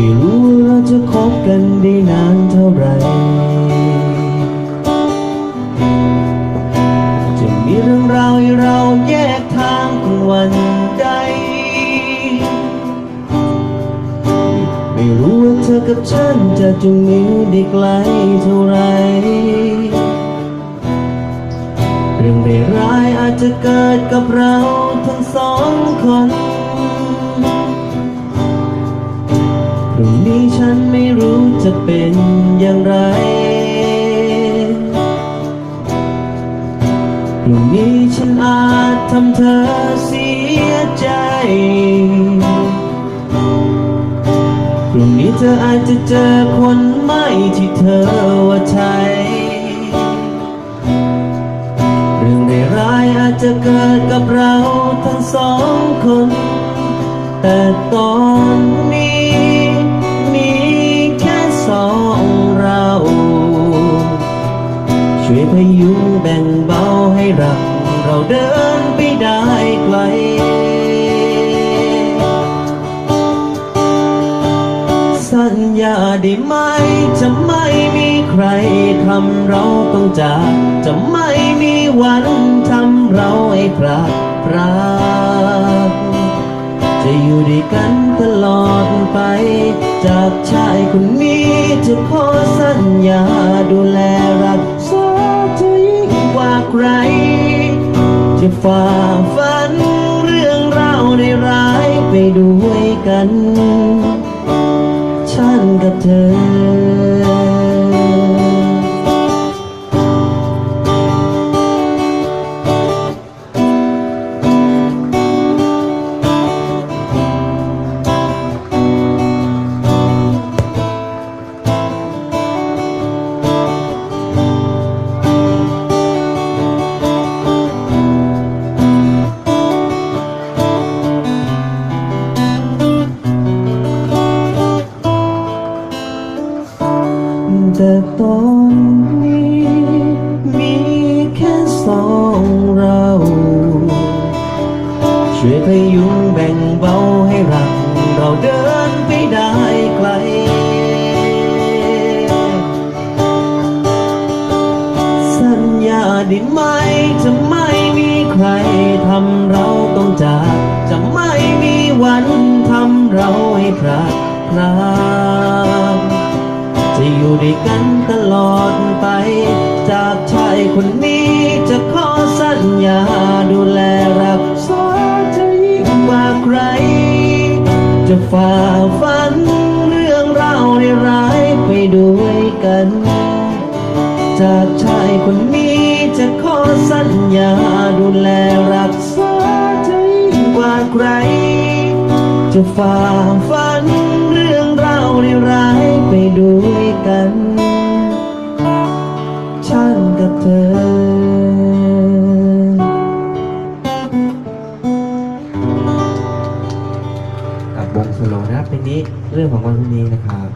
ไม่รู้เราจะคบกันได้นานเท่าไหร่ จะมีเรื่องราวให้เราแยกทางกวันใด ไม่รู้ว่าเธอกับฉันจะจูงมือได้ไกลเท่าไร เรื่องร้ายอาจจะเกิดกับเราทั้งสองคน จะเป็นอย่างไรพรุ่งนี้ฉันอาจทำเธอเสียใจพรุ่งนี้เธออาจจะเจอคนใหม่ที่เธอว่าใช่เรื่องร้ายอาจจะเกิดกับเราทั้งสองคน แต่ตอน พยุงแบ่งเบาให้รัก เราเดินไปได้ไกลสัญญาได้ไหม จะไม่มีใครทำเราต้องจาก จะไม่มีวันทำเราให้พลาดพลาดจะอยู่ด้วยกันตลอดไป จากชายคนนี้จะขอสัญญาดูแลรัก งกใครจะฝ่าฟันเรื่องราวในร้ายไปด้วยกัน ฉันกับเธอ แต่ตอนนี้ มีแค่สองเรา ช่วยพยุงแบ่งเบาให้รัก เราเดินไปได้ไกล สัญญาได้ไหมจะไม่มีใครทำเราต้องจาก จะไม่มีวันทำเราให้พลาดพลาด อยู่ด้วยกันตลอดไป จากชายคนนี้จะขอสัญญาดูแลรักษาเธอยิ่งกว่าใคร จะฝ่าฟันเรื่องราวในร้ายไปด้วยกัน จากชายคนนี้จะขอสัญญาดูแลรักษาเธอยิ่งกว่าใคร จะฝ่าฟันเรื่องราวในร้าย ด้วยกัน ฉันกับเธอ กับวงโซโลนะครับเพลงนี้เรื่องของวันพรุ่งนี้นะครับ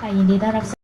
ค่ะยินดีต้อนรับ